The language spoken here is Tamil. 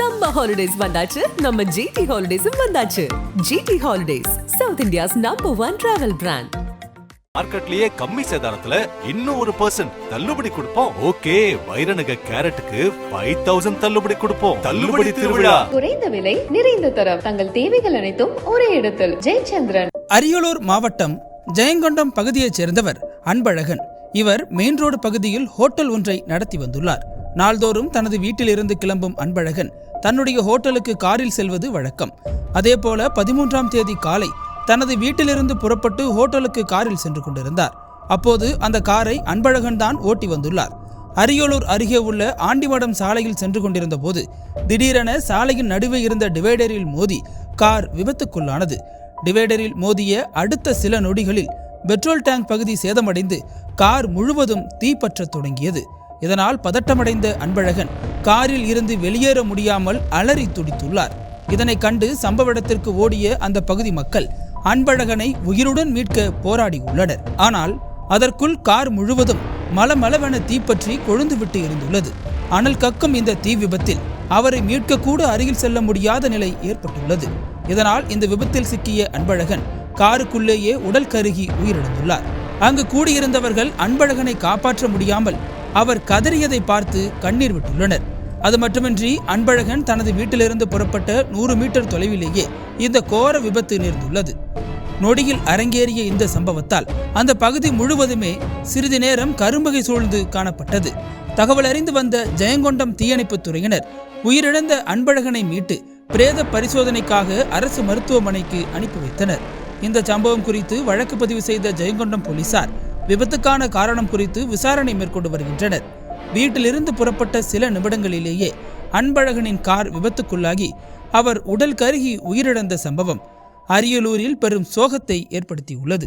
சம்மர் ஹாலிடேஸ் வந்தாச்சு. நம்ம ஜிடி ஹாலிடேஸும் வந்தாச்சு. GT holidays South India's number one travel brand மார்க்கெட்லயே கம்மி சேதாரத்துல இன்னும் ஒரு பர்சன்ட் தள்ளுபடி கொடுப்போம். ஓகே வைரநக கேரட்டுக்கு ஃபைவ் தௌசண்ட் தள்ளுபடி கொடுப்போம். தள்ளுபடி திருவிழா. குறைந்த விலை நிறைந்த தரம். தங்கள் தேவைகள் அனைத்தும் ஒரே இடத்தில். ஜெயச்சந்திரன். அரியலூர் மாவட்டம் ஜெயங்கொண்டம் பகுதியைச் சேர்ந்தவர் அன்பழகன். இவர் மெயின் ரோடு பகுதியில் ஹோட்டல் ஒன்றை நடத்தி வந்துள்ளார். நாள்தோறும் தனது வீட்டிலிருந்து கிளம்பும் அன்பழகன் தன்னுடைய ஹோட்டலுக்கு காரில் செல்வது வழக்கம். அதேபோல பதிமூன்றாம் தேதி காலை தனது வீட்டிலிருந்து புறப்பட்டு ஹோட்டலுக்கு காரில் சென்று கொண்டிருந்தார். அப்போது அந்த காரை அன்பழகன் தான் ஓட்டி வந்துள்ளார். அரியலூர் அருகே உள்ள ஆண்டிமடம் சாலையில் சென்று கொண்டிருந்த போது திடீரென சாலையின் நடுவே இருந்த டிவைடரில் மோதி கார் விபத்துக்குள்ளானது. டிவைடரில் மோதிய அடுத்த சில நொடிகளில் பெட்ரோல் டேங்க் பகுதி சேதமடைந்து கார் முழுவதும் தீப்பற்றத் தொடங்கியது. இதனால் பதட்டமடைந்த அன்பழகன் காரில் இருந்து வெளியேற முடியாமல் அலறி துடித்துள்ளார். இதனை கண்டு சம்பவ இடத்திற்கு ஓடிய அந்த பகுதி மக்கள் அன்பழகனை உயிருடன் மீட்க போராடி உள்ளனர் ஆனால் அதற்குள் கார் முழுவதும் மலமளவென தீப்பற்றி கொழுந்துவிட்டு இருந்துள்ளது அனல் கக்கும் இந்த தீ விபத்தில் அவரை மீட்க கூட அருகில் செல்ல முடியாத நிலை ஏற்பட்டுள்ளது. இதனால் இந்த விபத்தில் சிக்கிய அன்பழகன் காருக்குள்ளேயே உடல் கருகி உயிரிழந்துள்ளார். அங்கு கூடியிருந்தவர்கள் அன்பழகனை காப்பாற்ற முடியாமல் அவர் கதறியதை பார்த்து கண்ணீர் விட்டுள்ளனர். அது மட்டுமின்றி அன்பழகன் தனது வீட்டிலிருந்து புறப்பட்ட நூறு மீட்டர் தொலைவிலேயே இந்த கோர விபத்து நேர்ந்துள்ளது. நொடியில் அரங்கேறிய இந்த சம்பவத்தால் அந்த பகுதி முழுவதுமே சிறிது நேரம் கரும்பகை சூழ்ந்து காணப்பட்டது. தகவல் அறிந்து வந்த ஜெயங்கொண்டம் தீயணைப்புத் துறையினர் உயிரிழந்த அன்பழகனை மீட்டு பிரேத பரிசோதனைக்காக அரசு மருத்துவமனைக்கு அனுப்பி வைத்தனர். இந்த சம்பவம் குறித்து வழக்கு பதிவு செய்த ஜெயங்கொண்டம் போலீசார் விபத்துக்கான காரணம் குறித்து விசாரணை மேற்கொண்டு வருகின்றனர். வீட்டிலிருந்து புறப்பட்ட சில நிமிடங்களிலேயே அன்பழகனின் கார் விபத்துக்குள்ளாகி அவர் உடல் கருகி உயிரிழந்த சம்பவம் அரியலூரில் பெரும் சோகத்தை ஏற்படுத்தியுள்ளது.